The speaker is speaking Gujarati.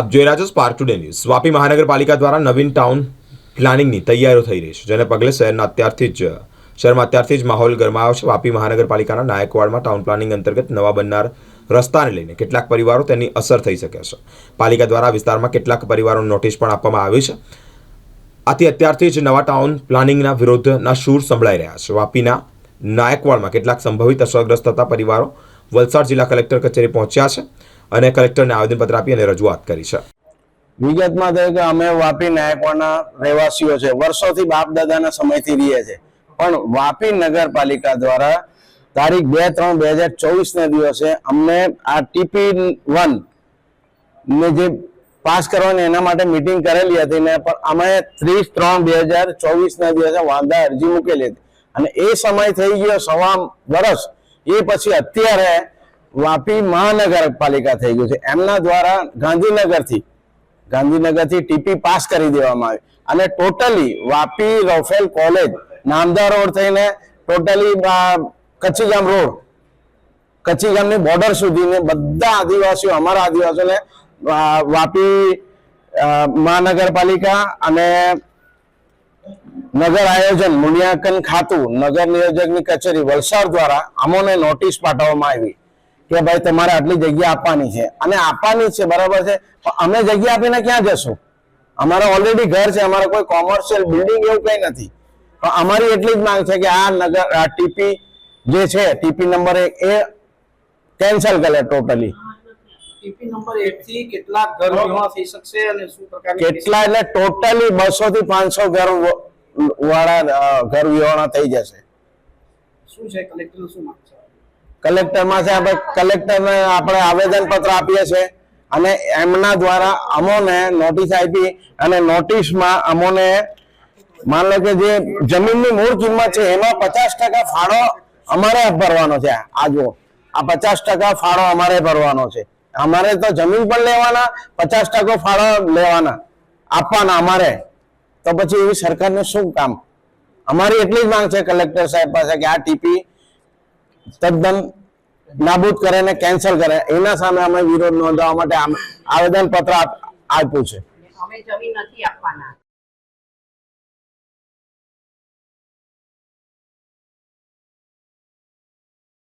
આપ જોઈ રહ્યા છો સ્પાર્ક ટુડે ન્યૂઝ વાપી મહાનગરપાલિકા દ્વારા નવીન ટાઉન પ્લાનિંગની તૈયારીઓ થઈ રહી છે, જેને પગલે શહેરના અત્યારથી જ, શહેરમાં અત્યારથી જ માહોલ ગરમાયો છે. વાપી મહાનગરપાલિકાના નાયકવાડમાં ટાઉન પ્લાનિંગ અંતર્ગત નવા બનનાર રસ્તાને લઈને કેટલાક પરિવારો તેની અસર થઈ શકે છે. પાલિકા દ્વારા વિસ્તારમાં કેટલાક પરિવારોને નોટિસ પણ આપવામાં આવી છે. આથી અત્યારથી જ નવા ટાઉન પ્લાનિંગના વિરોધના સૂર સંભળાઈ રહ્યા છે. વાપીના નાયકવાડમાં કેટલાક સંભવિત અસરગ્રસ્ત થતા પરિવારો વલસાડ જિલ્લા કલેક્ટર કચેરી પહોંચ્યા છે. અને કલેક્ટરને આવેદનપત્ર આપી અને રજૂઆત કરી છે. વિગતમાં તો કે અમે વાપી નાયકવાડના રહેવાસીઓ છે. વર્ષોથી બાપ દાદાના સમયથી રહીએ છે પણ વાપી નગરપાલિકા દ્વારા તારીખ બે ત્રણ બે હજાર ચોવીસ ના દિવસે અમને આ ટીપી વન ને જે પાસ કરવાની એના માટે મીટિંગ કરેલી હતી ને પણ અમે ત્રીસ ત્રણ બે હજાર ચોવીસ ના દિવસે વાંધા અરજી મૂકેલી હતી. અને એ સમય થઈ ગયો સવા વર્ષ એ પછી અત્યારે વાપી મહાનગરપાલિકા થઈ ગયું છે. એમના દ્વારા ગાંધીનગરથી ગાંધીનગરથી ટીપી પાસ કરી દેવામાં આવી. અને totally Vapi Rofel college, Namdar road થઈને ટોટલી કચ્છીગામ રોડ, કચ્છીગામની બોર્ડર સુધીને બધા આદિવાસીઓ, અમારા આદિવાસીઓને વાપી મહાનગરપાલિકા અને નગર આયોજન મૂલ્યાંકન ખાતું, નગર નિયોજકની કચેરી, વલસાડ દ્વારા અમોને નોટિસ પાઠવવામાં આવી. કે ભાઈ તમારે આટલી જગ્યા આપવાની છે. અને આપવાની છે બરાબર છે? અમે જગ્યા આપીને ક્યાં જશું? અમારે ઓલરેડી ઘર છે અમારે કોઈ કોમર્શિયલ બિલ્ડિંગ એવું કઈ નથી. પણ અમારી એટલી જ માંગ છે કે આ નગર આ ટીપી જે છે ટીપી નંબર એક એ કેન્સલ કરે ટોટલી કેટલા એટલે ટોટલી બસો થી પાંચસો ઘર વાળા ઘર વિહોણા થઈ જશે. શું છે કલેક્ટર શું માંગ છે? કલેક્ટરમાં છે આપણે કલેક્ટરને આપણે આવેદન પત્ર આપીએ છીએ અને એમના દ્વારા અમોને નોટિસ આપી અને નોટિસમાં અમોને માન લો કે જે જમીનની મૂળ કિંમત છે, એમાં પચાસ ટકા ફાળો અમારે ભરવાનો છે. આ જુઓ, આ પચાસ ટકા ફાળો અમારે ભરવાનો છે. અમારે તો જમીન પણ લેવાના, પચાસ ટકો ફાળો લેવાના, આપવાના અમારે. તો પછી એવી સરકારનું શું કામ? અમારી એટલી જ માંગ છે કલેક્ટર સાહેબ પાસે કે આ ટીપી તદ્દન નાબૂદ કરે ને કેન્સલ કરે. એના સામે અમે વિરોધ નોંધવા માટે આવેદન પત્ર આપ્યું છે. અમે જમીન નથી આપવાના.